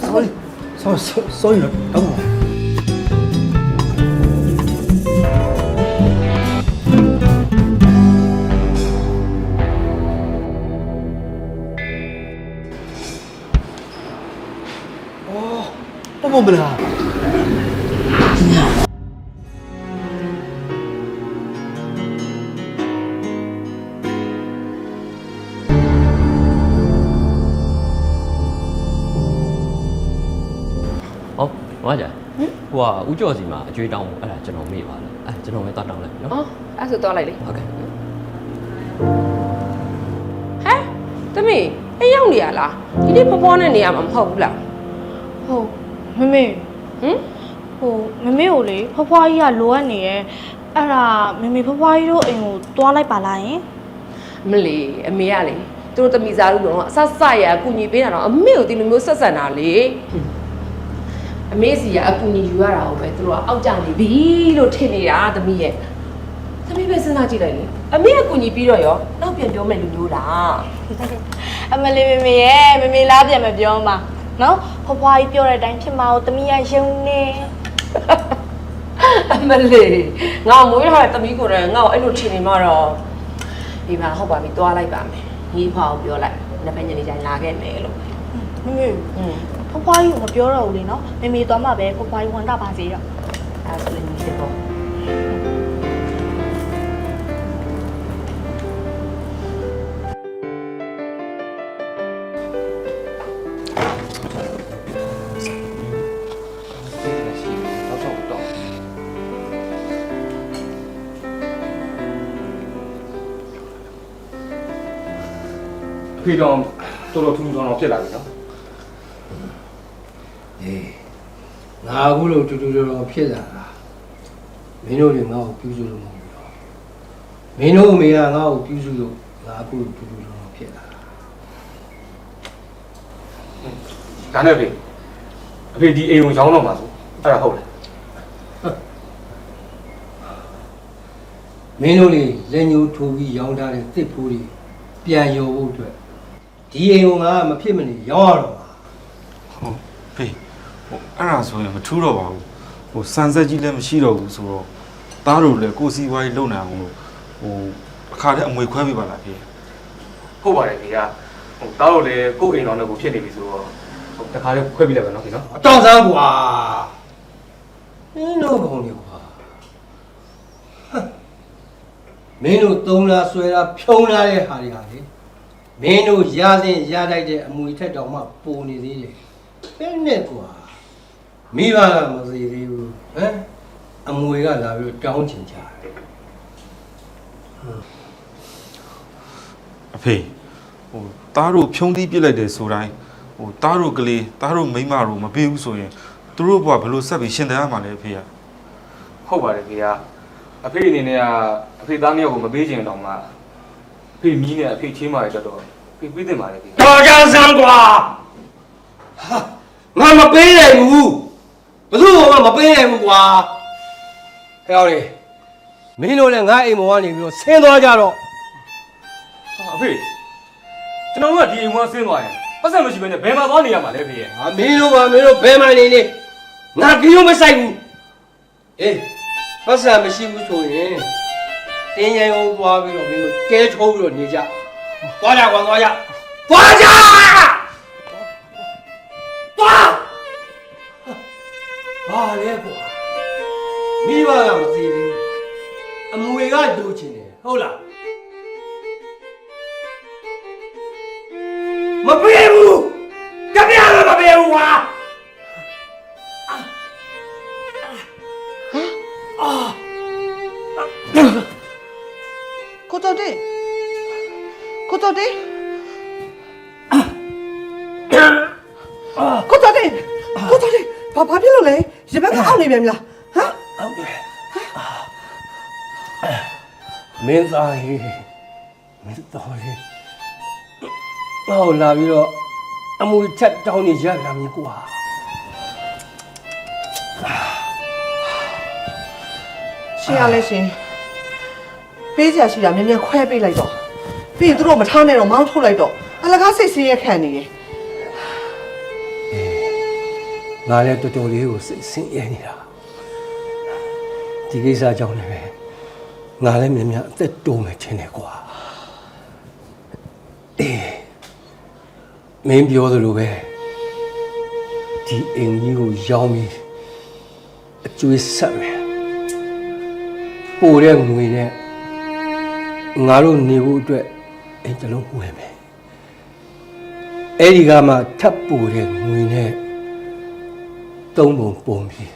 소리 소리 소리 너무 어머 뭐야 ဟိုကဦးကျော်စီမှာအကျွေးတောင်းအဲ့ဒါကျွန်တော်မေ့ပါလားအဲ့ကျွန်တော်ပဲတောင်းတောင်းလိုက်နော်အော်အဲ့ဆိုတော့လိုက်လေဟုတ်ကဲ့ဟဲ့သမီးအေးရောက်နေရလားဒီနေ့ဖောဖောနဲ့နေရမှာမဟုတ်ဘူးလားဟုတ်မမေဟမ်ဟိုမမေကိုလေဖွားဖွားကြီးကလိုအပ်နေရဲ့အဲ့ဒါမမေဖွားဖွားကြီးတို့အိမ်ကိုတွားလိုက်ပါလားယင်မလီအမေကလေသူတို့တမိသားစုတော့အဆက်ဆက်ရအကူညီပေးတာတော့အမေကိုဒီလိုမျိုးဆက်ဆံတာလေ အမေစီကအကူညီယူရတာကိုပဲသူတို့ကအောက်ကြနေပြီလို့ထင်နေတာသမီးရဲ့သမီးပဲစဉ်းစားကြည့်လိုက်လေအမေကကူညီပြီးတော့ရောနောက်ပြန်ပြောမယ်လူမျိုးလားအမလေးမမေရဲ့မမေလားပြန်မပြောမှာနော်ဖွားဖွားကြီးပြောတဲ့အတိုင်းဖြစ်မှာကိုတမီးရယုံနေအမလေးငါမွေးထားတဲ့သမီးကိုလည်းငါ့ကိုအဲ့လိုထင်နေမှတော့ဒီမှာဟုတ်ပါပြီတွားလိုက်ပါမယ်ညီဖောင်ပြောလိုက်နှစ်ဖက်ညနေကျရင်လာခဲ့မယ်လို့ မမေอืมဖွားဖွားကြီးကိုမပြောတော့ဘူးလေနော်မမေသွားမှပဲဖွားဖွားကြီးဝန်တာပါစေတော့အဲ့ဒါဆိုရင်ညီစစ်ပေါ့ဖေတော်တော်တော်ထူးထူးထောင်ထောင်ဖြစ်လာပြီနော် အေးငါအခုလို့တူတူတော်တော်ဖြစ်လာတာမင်းတို့တွေငါ့ကိုပြုစုလို့မဟုတ်ဘူးတော့မင်းတို့အမေကငါ့ကိုပြုစုလို့ငါအခုတူတူတော်တော်ဖြစ်လာတာဒါနဲ့ဖေအဖေဒီအိမ်ကိုရောင်းတော့မှာဆိုအဲ့ဒါဟုတ်လားမင်းတို့တွေလက်ညှိုးထိုးပြီးရောင်းထားတဲ့တစ်ဖိုးတွေပြန်ရောဖို့အတွက်ဒီအိမ်ကိုငါမဖြစ်မနေရောင်းရတော့မှာဟုတ်ဖေး ဟိုအဲ့ဒါဆိုရင်မထူးတော့ပါဘူးဟိုစံဆက်ကြီးလည်းမရှိတော့ဘူးဆိုတော့သားတို့လည်းကိုယ်စီဝိုင်းလုံနိုင်အောင်လို့ဟိုအခါတည်းအမွေခွဲပြပါလားဖေးဟုတ်ပါတယ်ဖေကဟိုတားလို့လေကိုယ့်အိမ်တော်နဲ့ကိုဖြစ်နေပြီဆိုတော့ဟိုတခါလေးခွဲပြီးလိုက်ပါနော်ဖေနော်အတောင်စားကွာမင်းတို့ကောင်တွေကွာဟမ်မင်းတို့သုံးလားဆွဲလားဖြုံးလားတဲ့ဟာတွေဟာလေမင်းတို့ရစဉ်ရလိုက်တဲ့အမွေထက်တောင်မှပိုနေသေးတယ်ဘယ်နဲ့ကွာ မိဘကမသေးသေးဘူးဟမ်အမွေကလာပြီးတော့တောင်းချင်ကြတယ်အဖေဟိုသားတို့ဖြုံးသီးပြစ်လိုက်တယ်ဆိုတိုင်းဟိုသားတို့ကလေးသားတို့မိန်းမတို့မပေးဘူးဆိုရင်သူတို့ဘဝဘယ်လိုဆက်ပြီးရှင်သန်ရမှာလဲအဖေကဟုတ်ပါတယ်ဖေကအဖေအနေနဲ့ကအဖေသားနှစ်ယောက်ကိုမပေးချင်တော့မှအဖေမီးနဲ့အဖေချင်းမာရတဲ့တော့ဖေပြီးတင်ပါတယ်ဖေတော်ကြစမ်းကွာဟာငါမပေးနိုင်ဘူး ဘယ်သူမှမပေးနိုင်ဘူးကွာဟဲ့အောင်လေမင်းတို့လည်းငါအိမ်ပေါ်ကနေပြီးတော့ဆင်းသွားကြတော့ဟာအဖေကျွန်တော်တို့ကဒီအိမ်ဝန်းဆင်းသွားရင်ပတ်စံမရှိဘဲနဲ့ဘယ်မှာသွားနေရမှာလဲဖေရဲ့ဟာမင်းတို့ကမင်းတို့ဘယ်မှနေနေငါကြီးရောမဆိုင်ဘူးအေးပတ်စံမရှိဘူးဆိုရင်တင်းရင်အောင်သွားပြီးတော့မင်းတို့တဲချိုးပြီးတော့နေကြသွားကြကွာသွားကြသွားကြ မိဘကမသိသေးဘူးအမွေကဒူချင်တယ်ဟုတ်လားမပေးဘူးကြပြရမပေးဘူးကွာကိုတော်တေးကိုတော်တေးကိုတော်တေးကိုတော်တေးဘာဘာဖြစ်လို့လဲရဘက်ကအောက်နေပြန်ပြီလား မင်းသားဟေးမင်းသားဟေးဟောလာပြီးတော့အမွေထက်တောင်းနေရတာမျိုးကွာရှင်ရလဲရှင်ပေးကြရှိတာမြန်မြန်ခွဲပေးလိုက်တော့ပြီးရင်သူတို့မထားနဲ့တော့မောင်းထုတ်လိုက်တော့အလကားစိတ်ဆင်းရဲခံနေတယ်ငါလည်းတော်တော်လေးကိုစိတ်ဆင်းရဲနေတာဒီကိစ္စကြောင့်လည်းပဲ ငါလည်းမြန်မြန်အသက်တိုးမယ်ထင်တယ်ကွာအေးမင်းပြောသလိုပဲဒီအိမ်ကြီးကိုရောင်းပြီးအကျွေးဆက်မယ်ပိုတဲ့ငွေနဲ့ငါတို့နေဖို့အတွက်အိမ်တစ်လုံးဝယ်မယ်အဲ့ဒီကမှထပ်ပိုတဲ့ငွေနဲ့သုံးပုံပုံပြီး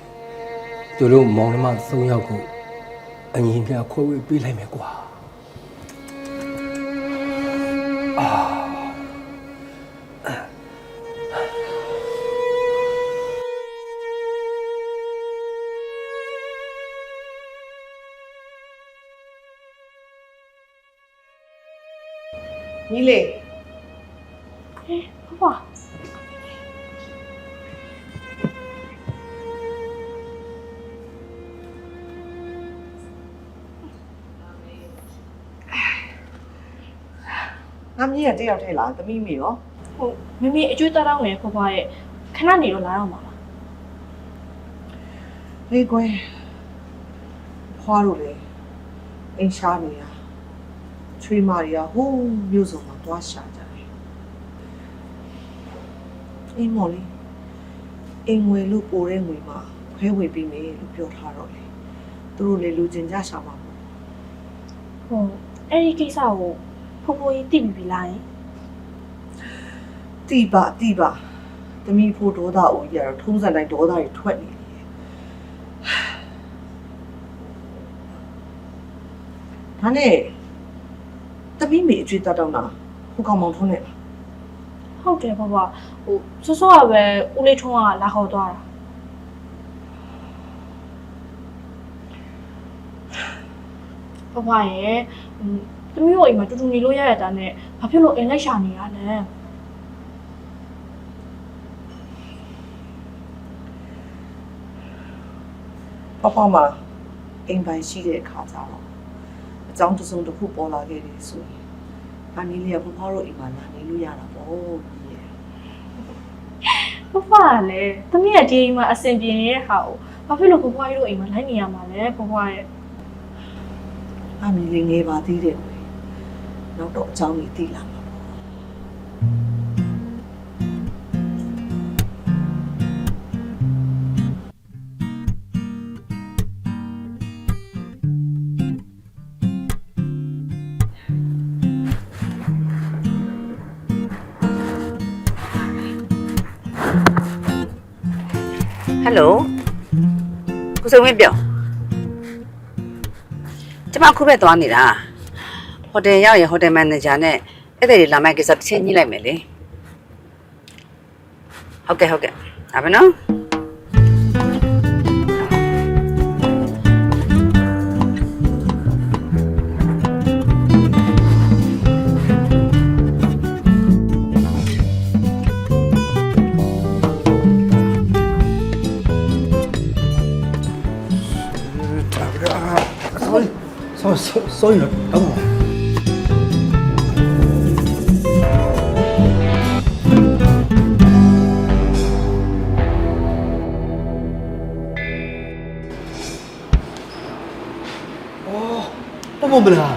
သူတို့မောင်နှမ၃ယောက်ကို အငြင်းပြခွဲဝေပေးလိုက်မယ်ကွာညီလေး မြည်ရတယောက်ထဲလားသမီးမေရောဟိုမမေအကျွေးတောင်းနေဖွားဖွားရဲ့ခဏနေတော့လာတော့မှာပါဟေးကွယ်ဖွားတို့လေအိမ်ရှားနေတာချွေးမတွေကဟိုးမြို့စုံမှာသွားရှာကြတယ်အိမ်မော်လေးအိမ်ငွေလို့ပိုတဲ့ငွေမှာခွဲဝေပြီးမယ်လို့ပြောထားတော့လေသူတို့လေလူကျင်ကြရှာမှာပေါ့ဟိုအဲ့ဒီကိစ္စကို ဖွားဖွားကြီးသိပြီပြီလားယင်တိပါတိပါသမီးဖို့ဒေါသအိုကြီးကတော့ထုံးစံတိုင်းဒေါသတွေထွက်နေတယ်ဒါနဲ့သမီးမေအကျွေးတတ်တော့တာဟိုကောင်မောင်ထုံးနေလားဟုတ်တယ်ဖွားဖွားဟိုစောစောကပဲဦးလေးထုံးကလာခေါ်သွားတာဖွားဖွားရဲ့ ဟိုသမီးတို့အိမ်မှာတူတူနေလို့ရရတာနဲ့ဘာဖြစ်လို့အိမ်လိုက်ရှာနေရလဲဖွားဖွားမှာအိမ်ပိုင်ရှိတဲ့အခါကျတော့အကြောင်းတစ်စုံတစ်ခုပေါ်လာခဲ့တယ်ဆိုရင်အမီလီယာဖွားဖွားတို့အိမ်မှာလာနေလို့ရတာပေါ့ကြီးရဲ့ဖွားဖွားကလည်းသမီးကဒီအိမ်မှာအဆင်ပြေနေတဲ့ဟာကိုဘာဖြစ်လို့ဖွားဖွားကြီးတို့အိမ်မှာလိုက်နေရမှာလဲဖွားဖွားရဲ့အမီလီငယ်ပါသေးတယ် ကွယ်နောက်တော့အကြောင်းကြီးသိလာမှာပေါ့ဟယ်လိုကိုစုံဝင်းပြောကျမခုပဲသွားနေတာ ဟိုတယ်ရောက်ရင်ဟိုတယ်မန်နေဂျာနဲ့အဲ့ဒါတွေလာမယ့်ကိစ္စတစ်ချက်ညှိလိုက်မယ်လေဟုတ်ကဲ့ဟုတ်ကဲ့ဒါပဲနော် sorry sorry sorry တော့တော့ အော်တော့မလား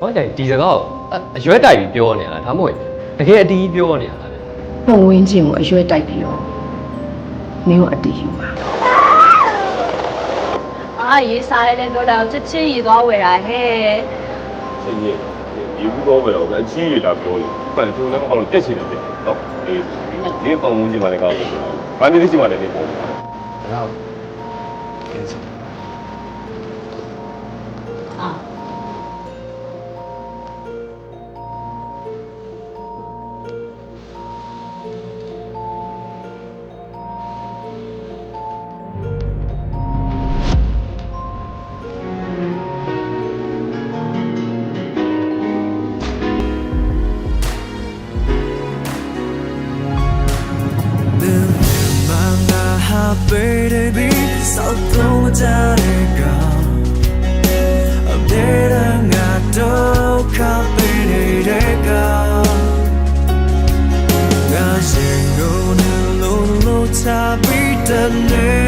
ဟောကြဒီစကားကိုအအရွက်တိုက်ပြီးပြောနေရလားဒါမှမဟုတ်တကယ်အတီးပြောနေရလားဗျပုံဝင်းချင်းကိုအရွယ်တိုက်ပြီးတော့မင်းကိုအတီးယူပါအာရေးစားရတဲ့တော့တော့ချက်ချင်းရေးသွားဝယ်တာဟဲ့ချင်းကြီးဒီဘူးတော့ပဲတော့အချင်းရတာပြောလို့ပန်ထုံးလည်းမဟုတ်လို့တက်ချင်တယ်နော်ဒီဒီပုံဝင်ကြည့်မှလည်းကောင်းတယ်ဘာနေသိချင်မှလည်းနေပေါ့တော့ à. Baby, baby, sao không ta 的女